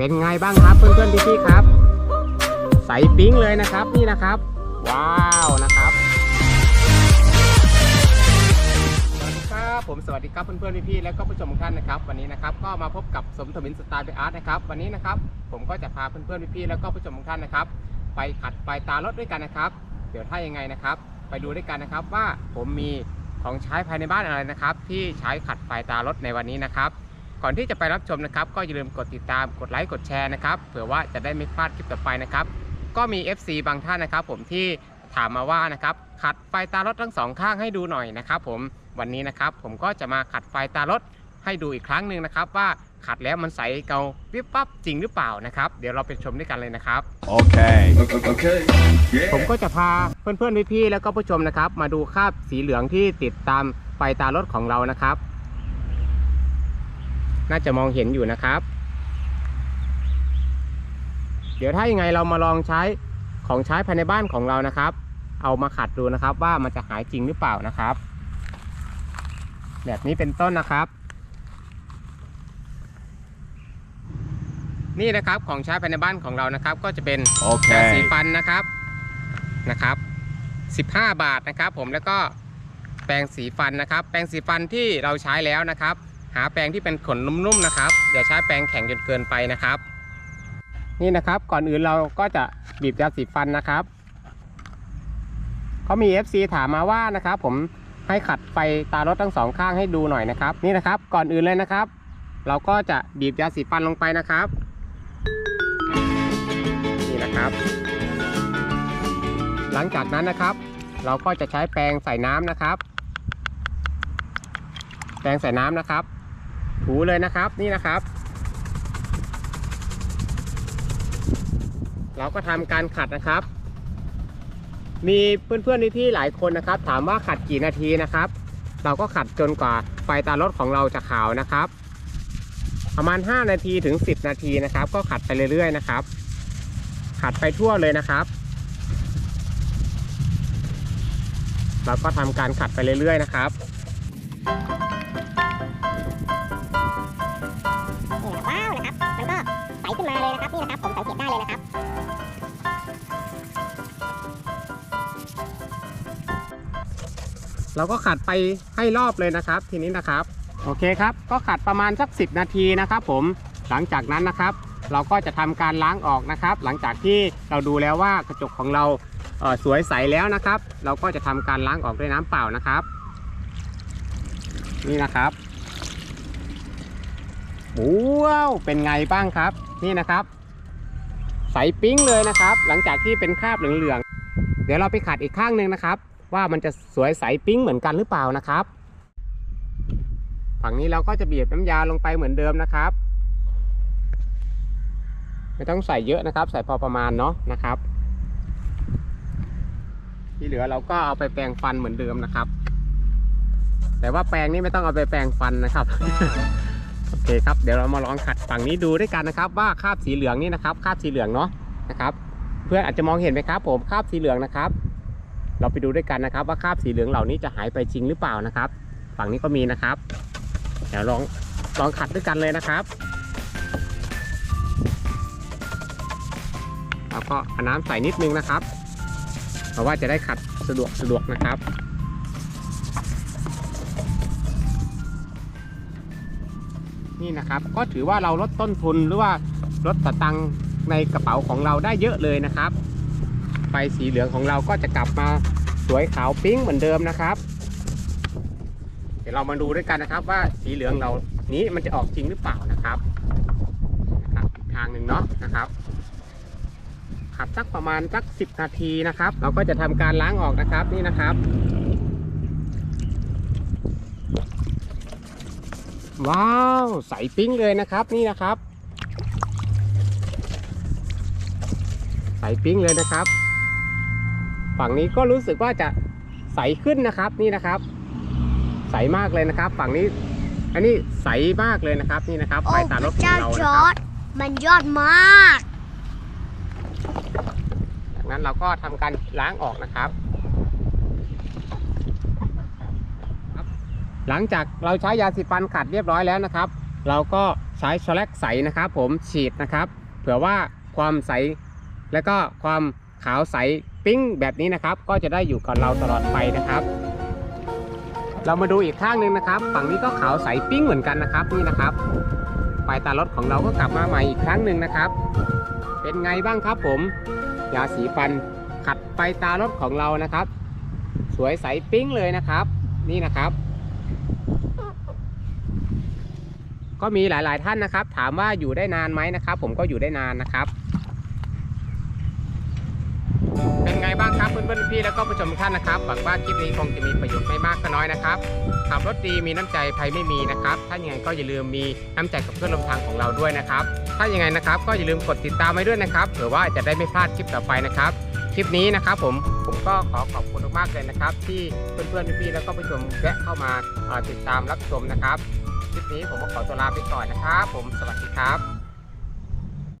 เป็นไงบ้างครับเพื่อนๆพี่ๆครับ ใสปิ๊งเลยนะครับนี่นะครับ ว้าวนะครับสวัสดีครับผมสวัสดีครับเพื่อนๆพี่ๆแล้วก็ผู้ชมทุกท่านนะครับ วันนี้นะครับก็มาพบกับสมทวินสไตล์เบอาร์ตนะครับวันนี้นะครับผมก็จะพาเพื่อนๆพี่ๆแล้วก็ผู้ชมทุกท่านนะครับ ไปขัดไฟตารถด้วยกันนะครับ เดี๋ยวถ้ายังไงนะครับ ไปดูด้วยกันนะครับว่าผมมีของใช้ภายในบ้านอะไรนะครับ ที่ใช้ขัดไฟตารถในวันนี้นะครับ ก่อนที่จะไปรับชมนะครับ ก็อย่าลืมกดติดตามกดไลค์กดแชร์นะครับเผื่อว่าจะได้ไม่พลาดคลิปต่อไปนะครับ ก็มี FC บางท่านนะครับ ผมที่ถามมาว่านะครับขัดไฟตารถทั้งสองข้างให้ดูหน่อยนะครับผมวันนี้นะครับ ผมก็จะมาขัดไฟตารถให้ดูอีกครั้งหนึ่งนะครับ ว่าขัดแล้วมันใสเกาวิบปั๊บจริงหรือเปล่านะครับ เดี๋ยวเราไปชมด้วยกันเลยนะครับ Okay. Okay. Yeah. ผมก็จะพาเพื่อนๆพี่ๆแล้วก็ผู้ชมนะครับ มาดูคราบสีเหลืองที่ติดตามไฟตารถของเรานะครับ น่าจะมองเห็นอยู่นะครับ เดี๋ยวถ้ายังไงเรามาลองใช้ของใช้ภายในบ้านของเรานะครับ เอามาขัดดูนะครับว่ามันจะหายจริงหรือเปล่านะครับ แบบนี้เป็นต้นนะครับ นี่นะครับของใช้ภายในบ้านของเรานะครับ ก็จะเป็นแปรงสี Okay. ฟันนะครับนะครับ 15 บาทนะครับ ผมแล้วก็แปรงสีฟันนะครับ แปรงสีฟันที่เราใช้แล้วนะครับ หาแปรงที่เป็นขนนุ่มๆนะครับอย่าใช้แปรงแข็งจนเกินไปนะครับ นี่นะครับก่อนอื่นเราก็จะบีบยาสีฟันนะครับเขามี FC ถามมาว่านะครับ ผมให้ขัดไฟตารถทั้งสองข้างให้ดูหน่อยนะครับ นี่นะครับก่อนอื่นเลยนะครับ เราก็จะบีบยาสีฟันลงไปนะครับ นี่นะครับ หลังจากนั้นนะครับ เราก็จะใช้แปรงใส่น้ำนะครับ แปรงใส่น้ำนะครับ ถูเลยนะครับนี่นะครับ เราก็ทำการขัดนะครับ มีเพื่อนๆพี่ๆหลายคนนะครับ ถามว่าขัดกี่นาทีนะครับ เราก็ขัดจนกว่าไฟตารถของเราจะขาวนะครับ ประมาณ 5 นาทีถึง 10 นาทีนะครับ ก็ขัดไปเรื่อยๆนะครับ ขัดไปทั่วเลยนะครับเราก็ทำการขัดไปเรื่อยๆนะครับ เกตได้เลยนะครับเราก็ขัดไปให้รอบเลยนะครับ ทีนี้นะครับ โอเคครับ ก็ขัดประมาณสัก 10 นาทีนะครับ ผมหลังจากนั้นนะครับ เราก็จะทำการล้างออกนะครับ หลังจากที่เราดูแล้วว่ากระจกของเราเสวยใสแล้วนะครับ เราก็จะทำการล้างออกด้วยน้ำเปล่านะครับ นี่นะครับว้าวเป็นไงบ้างครับ นี่นะครับ ใสปิ๊งเลยนะครับ หลังจากที่เป็นคราบเหลืองๆ เดี๋ยวเราไปขัดอีกข้างหนึ่งนะครับ ว่ามันจะสวยใสปิ๊งเหมือนกันหรือเปล่านะครับ ฝั่งนี้เราก็จะบีบน้ำยาลงไปเหมือนเดิมนะครับ ไม่ต้องใส่เยอะนะครับ ใส่พอประมาณเนาะนะครับ ที่เหลือเราก็เอาไปแปรงฟันเหมือนเดิมนะครับ แต่ว่าแปรงนี่ไม่ต้องเอาไปแปรงฟันนะครับ เคครับเดี๋ยวเรามาลองขัดฝั่งนี้ดูด้วยกันนะครับว่าคราบสีเหลืองนี่นะครับคราบสีเหลืองเนาะนะครับ เพื่อนอาจจะมองเห็นไหมครับผมคราบสีเหลืองนะครับ เราไปดูด้วยกันนะครับ ว่าคราบสีเหลืองเหล่านี้จะหายไปจริงหรือเปล่านะครับ ฝั่งนี้ก็มีนะครับ เดี๋ยวลองลองขัดด้วยกันเลยนะครับแล้วก็เอาน้ำใส่นิดนึงนะครับ เพราะว่าจะได้ขัดสะดวกสะดวกนะครับ นี่นะครับ ก็ถือว่าเราลดต้นทุนหรือว่าลดสตังค์ในกระเป๋าของเราได้เยอะเลยนะครับไฟสีเหลืองของเราก็จะกลับมาสวยขาวปิ๊งเหมือนเดิมนะครับ เดี๋ยวเรามาดูด้วยกันนะครับ ว่าสีเหลืองเรานี้มันจะออกจริงหรือเปล่านะครับนะครับอีกทางหนึ่งเนาะนะครับขัดสักประมาณสักสิบนาทีนะครับ เราก็จะทำการล้างออกนะครับนี่นะครับ ว้าว ใสปิ๊งเลยนะครับนี่นะครับ ใสปิ๊งเลยนะครับ ฝั่งนี้ก็รู้สึกว่าจะใสขึ้นนะครับนี่นะครับ ใสมากเลยนะครับ ฝั่งนี้ อันนี้ใสมากเลยนะครับนี่นะครับโอ้ไฟพตารระถของเจ้าเราจนะอครัร์บดมันยอดมาก จากนั้นเราก็ทำการล้างออกนะครับครับ หลังจากเราใช้ยาสีฟันขัดเรียบร้อยแล้วนะครับ เราก็ใช้ชแลกใสนะครับผมฉีดนะครับ เผื่อว่าความใสและก็ความขาวใสปิ้งแบบนี้นะครับ ก็จะได้อยู่กับเราตลอดไปนะครับ เรามาดูอีกข้างหนึ่งนะครับ ฝั่งนี้ก็ขาวใสปิ้งเหมือนกันนะครับนี่นะครับปลายตารถของเราก็กลับมาใหม่อีกครั้งหนึ่งนะครับ เป็นไงบ้างครับผมยาสีฟันขัดปลายตารถของเรานะครับ สวยใสปิ้งเลยนะครับ นี่นะครับ ก็มีหลาย ๆ ท่านนะครับ ถามว่าอยู่ได้นานไหมนะครับ ผมก็อยู่ได้นานนะครับ เป็นไงบ้างครับเพื่อนๆพี่แล้วก็ผู้ชมทุกท่านนะครับหวังว่าคลิปนี้คงจะมีประโยชน์ไม่มากก็น้อยนะครับขับรถดีมีน้ำใจภัยไม่มีนะครับ ถ้าอย่างไรก็อย่าลืมมีน้ำใจกับเพื่อนร่วมทางของเราด้วยนะครับ ถ้าอย่างไรนะครับก็อย่าลืมกดติดตามไว้ด้วยนะครับเผื่อว่าจะได้ไม่พลาดคลิปต่อไปนะครับ คลิปนี้นะครับผมผมก็ขอขอบคุณมากๆเลยนะครับ ที่เพื่อนๆพี่ๆแล้วก็ผู้ชมแวะเข้ามาติดตามรับชมนะครับ ลิปนี้ผมก็ขอตัวลาไปก่อนนะครับ ผมสวัสดีครับ